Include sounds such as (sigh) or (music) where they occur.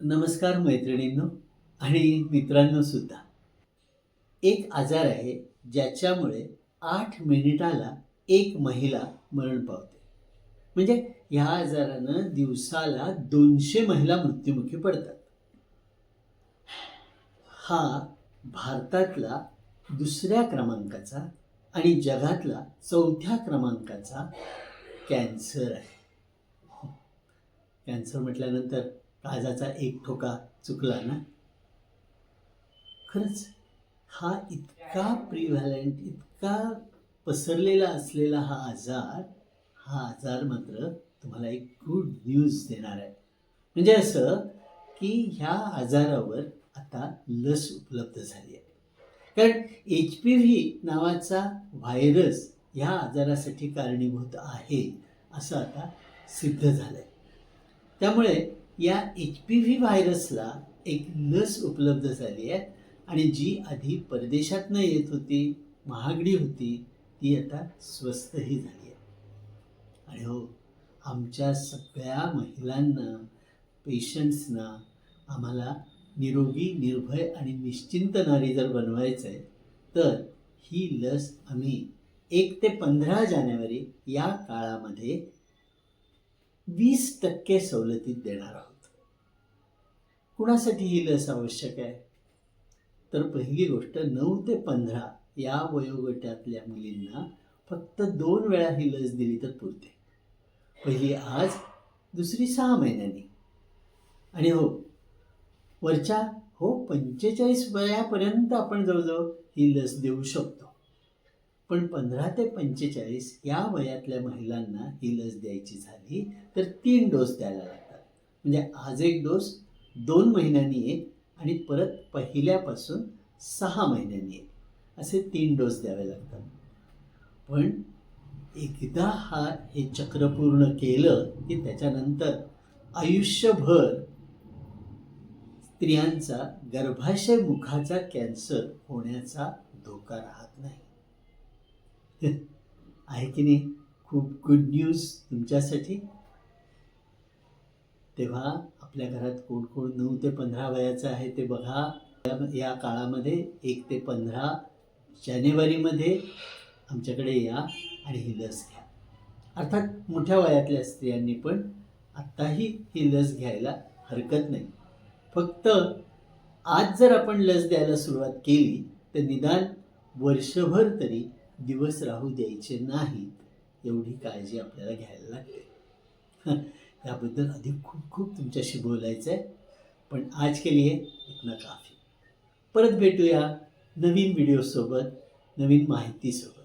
नमस्कार मैत्रिणींनो आणि मित्रांनो सुद्धा. एक आजार आहे ज्याच्यामुळे आठ मिनिटाला एक महिला मरण पावते. म्हणजे ह्या आजारानं दिवसाला दोनशे महिला मृत्युमुखी पडतात. हा भारतातला दुसऱ्या क्रमांकाचा आणि जगातला चौथ्या क्रमांकाचा कॅन्सर आहे. कॅन्सर म्हटल्यानंतर काळजाचा एक ठोका चुकला ना? खरंच हा इतका प्रिव्हॅलंट इतका पसरलेला असलेला हा आजार हा आजार मात्र तुम्हाला एक गुड न्यूज देणार आहे. म्हणजे असं की ह्या आजारावर आता लस उपलब्ध झाली आहे. कारण एच पी व्ही नावाचा व्हायरस ह्या आजारासाठी कारणीभूत आहे असं आता सिद्ध झालं आहे त्यामुळे या एच पी व्ही व्हायरसला एक लस उपलब्ध झाली आहे आणि जी आधी परदेशातनं येत होती महागडी होती ती आता स्वस्तही झाली आहे. आणि हो आमच्या सगळ्या महिलांना पेशंट्सना आम्हाला निरोगी निर्भय आणि निश्चिंत नारी जर बनवायचं आहे तर ही लस आम्ही एक ते पंधरा जानेवारी या काळामध्ये वीस टक्के सवलतीत देणार आहोत. कुणासाठी ही लस आवश्यक आहे? तर पहिली गोष्ट नऊ ते पंधरा या वयोगटातल्या मुलींना फक्त दोन वेळा ही लस दिली तर पुरते. पहिली आज दुसरी सहा महिन्यांनी. आणि हो वरच्या हो पंचेचाळीस वयापर्यंत आपण जवळजवळ ही लस देऊ शकतो. पण पंधरा ते पंचेचाळीस या वयातल्या महिलांना ही लस द्यायची झाली तर तीन डोस द्यायला लागतात. म्हणजे आज एक डोस दोन महिन्यांनी एक आणि परत पहिल्यापासून सहा महिन्यांनी एक. असे तीन डोस द्यावे लागतात. पण एकदा हा हे चक्र पूर्ण केलं की त्याच्यानंतर आयुष्यभर स्त्रियांचा गर्भाशय मुखाचा कॅन्सर होण्याचा धोका राहत नाही. (laughs) आहे की नाही? खूप गुड न्यूज तुमच्यासाठी. तेव्हा आपल्या घरात कोण कोण नऊ ते पंधरा वयाचं आहे ते बघा. या काळामध्ये एक ते पंधरा जानेवारीमध्ये आमच्याकडे या आणि ही लस घ्या. अर्थात मोठ्या वयातल्या स्त्रियांनी पण आत्ताही ही लस घ्यायला हरकत नाही. फक्त आज जर आपण लस द्यायला सुरुवात केली तर निदान वर्षभर तरी दिवस राहू द्यायचे नाहीत एवढी काळजी आपल्याला घ्यायला लागते. (laughs) याबद्दल अधिक खूप खूप तुमच्याशी बोलायचं आहे पण आज के लिए इतना काफी. परत भेटूया नवीन व्हिडिओसोबत नवीन माहितीसोबत.